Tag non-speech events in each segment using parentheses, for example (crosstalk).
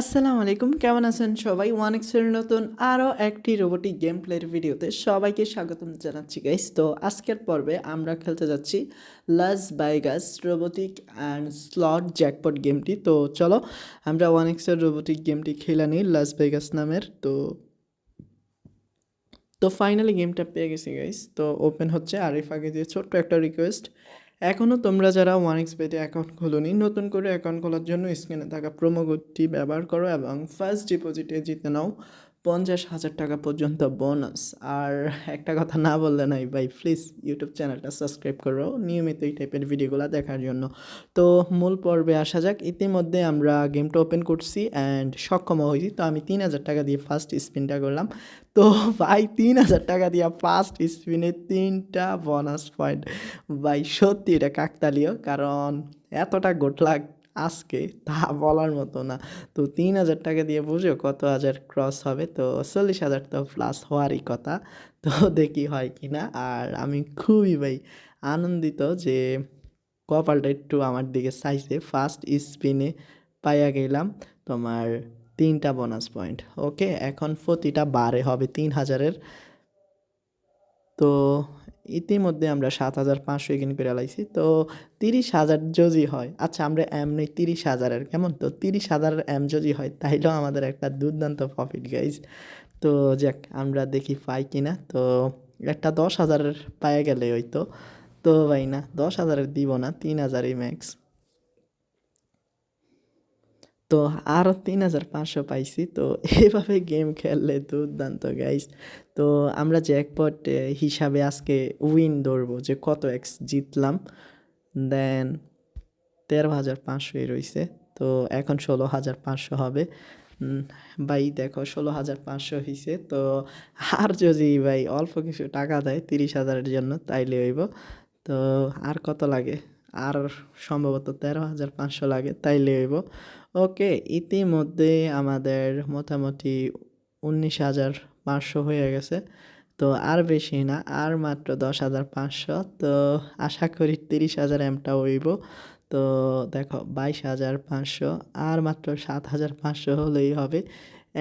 আসসালামু আলাইকুম, কেমন আছেন সবাই? ওয়ান এক্সের নতুন আরও একটি রোবোটিক গেম প্লের ভিডিওতে সবাইকে স্বাগতম জানাচ্ছি গাইস তো আজকের পর্বে আমরা খেলতে যাচ্ছি Las Vegas robotic and slot jackpot গেমটি তো চলো, আমরা ওয়ান এক্সের রোবোটিক গেমটি খেলে নিই লাস বাইগাস নামের। তো তো ফাইনালি গেমটা পেয়ে গেছি গাইস তো ওপেন হচ্ছে। আর এর আগে দিয়ে ছোট্ট একটা রিকোয়েস্ট এখনও তোমরা যারা ওয়ান এক্স পেতে অ্যাকাউন্ট খোলোনি, নতুন করে অ্যাকাউন্ট খোলার জন্য স্ক্রিনে থাকা প্রোমো কোডটি ব্যবহার করো এবং ফার্স্ট ডিপোজিটে জিতে নাও পঞ্চাশ হাজার টাকা পর্যন্ত বোনাস আর একটা কথা না বললে নাই ভাই প্লিজ ইউটিউব চ্যানেলটা সাবস্ক্রাইব করো, নিয়মিত এই টাইপের ভিডিওগুলো দেখার জন্য। তো মূল পর্বে আসা যাক, ইতিমধ্যে আমরা গেমটা ওপেন করছি অ্যান্ড সক্ষম হয়েছি। তো আমি তিন হাজার টাকা দিয়ে ফার্স্ট স্পিনটা করলাম। তো ভাই, তিন হাজার টাকা দিয়ে ফার্স্ট স্পিনে তিনটা বোনাস পয়েন্ট ভাই, সত্যি এটা কাকতালীয়, কারণ এতটা গোট লাগ আজকে তা বলার মতো না। তো তিন হাজার টাকা দিয়ে বুঝো কত হাজার ক্রস হবে। তো চল্লিশ হাজার তো প্লাস হওয়ারই কথা। তো দেখি হয় কি না। আর আমি খুবই ভাই আনন্দিত যে কপালটা একটু আমার দিকে চাইছে। ফার্স্ট স্পিনে পাইয়া গেলাম তোমার তিনটা বোনাস পয়েন্ট ওকে এখন প্রতিটা বারে হবে তিন হাজারের। তো ইতিমধ্যে আমরা সাত হাজার পাঁচশো এগিন করে লাইছি, তো তিরিশ হাজার যদি হয় আচ্ছা আমরা এম নেই তিরিশ হাজারের, কেমন? তো তিরিশ হাজারের এম যদি হয়, তাইলেও আমাদের একটা দুর্দান্ত প্রফিট গাইজ তো যাক, আমরা দেখি পাই কি না তো একটা দশ হাজারের পায়ে গেলে ওই তো তো ভাই না, দশ হাজারের দিব না, তিন হাজারই ম্যাক্স তো আরও তিন হাজার পাঁচশো পাইছি। তো এভাবে গেম খেললে দুর্দান্ত গাইস তো আমরা জ্যাকপট হিসাবে আজকে উইন ধরবো যে কত এক্স জিতলাম। দেন তেরো হাজার পাঁচশোই রয়েছে তো এখন ষোলো হাজার পাঁচশো হবে। ভাই দেখো ষোলো হাজার পাঁচশো হয়েছে তো আর যদি ভাই অল্প কিছু টাকা দেয় তিরিশ হাজারের জন্য তাইলে হইব। তো আর কত লাগে? আর সম্ভবত তেরো হাজার পাঁচশো লাগে তাইলে হইব। ওকে, ইতিমধ্যে আমাদের মোটামুটি উনিশ হাজার পাঁচশো হয়ে গেছে। তো আর বেশি না, আর মাত্র দশ হাজার পাঁচশো। তো আশা করি তিরিশ হাজার এমটা হইব। তো দেখো, বাইশ হাজার পাঁচশো, আর মাত্র সাত হাজার পাঁচশো হলেই হবে।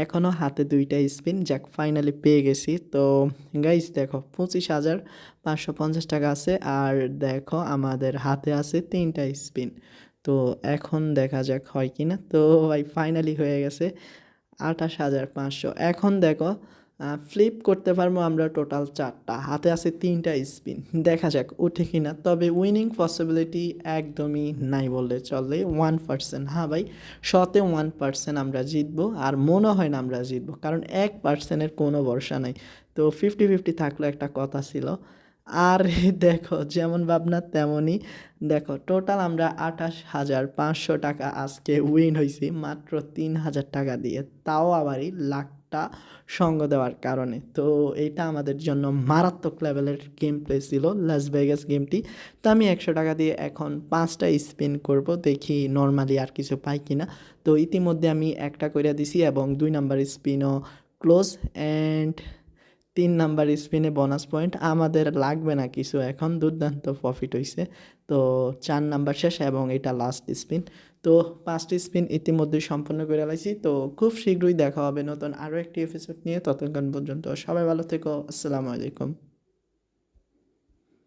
এখনও হাতে দুইটা স্পিন, যাক ফাইনালি পেয়ে গেছি। তো গাইজ দেখো, পঁচিশ হাজার পাঁচশো পঞ্চাশ টাকা আছে, আর দেখো, আমাদের হাতে আছে তিনটা স্পিন। তো, এখন দেখা যাক হয় কি না তো, ভাই ফাইনালি হয়ে গেছে আঠাশ হাজার পাঁচশো। এখন দেখো ফ্লিপ করতে পারব আমরা টোটাল চারটা। হাতে আছে তিনটা স্পিন দেখা যাক, উঠে কিনা। তবে উইনিং পসিবিলিটি একদমই নাই বললে চলে। ওয়ান পার্সেন্ট হ্যাঁ ভাই, শতে ওয়ান পার্সেন্ট আমরা জিতবো আর মনে হয় না আমরা জিতবো। কারণ এক পার্সেন্টের কোনো ভরসা নাই। তো ফিফটি ফিফটি থাকল একটা কথা ছিল। আর (laughs) দেখো, যেমন ভাবনা তেমনই। দেখো টোটাল আমরা আঠাশ হাজার পাঁচশো টাকা আজকে উইন হয়েছি মাত্র তিন হাজার টাকা দিয়ে। তাও আবারই লাখটা সঙ্গ দেওয়ার কারণে। তো এটা আমাদের জন্য মারাত্মক লেভেলের গেম প্লে ছিল লাস ভেগাস গেমটি তো আমি একশো টাকা দিয়ে এখন পাঁচটা স্পিন করব, দেখি নর্মালি আর কিছু পাই কিনা। তো ইতিমধ্যে আমি একটা করে দিছি এবং দুই নাম্বার স্পিনও ক্লোজ অ্যান্ড তিন নাম্বার স্পিনে বোনাস পয়েন্ট আমাদের লাগবে না কিছু এখন, দুর্দান্ত প্রফিট হয়েছে তো চার নাম্বার শেষ এবং এটা লাস্ট স্পিন তো পাঁচটি স্পিন ইতিমধ্যে সম্পন্ন করে লাইছি। তো খুব শীঘ্রই দেখা হবে নতুন আরও একটি এপিসোড নিয়ে। ততক্ষণ পর্যন্ত সবাই ভালো থেকো। আসসালামু আলাইকুম।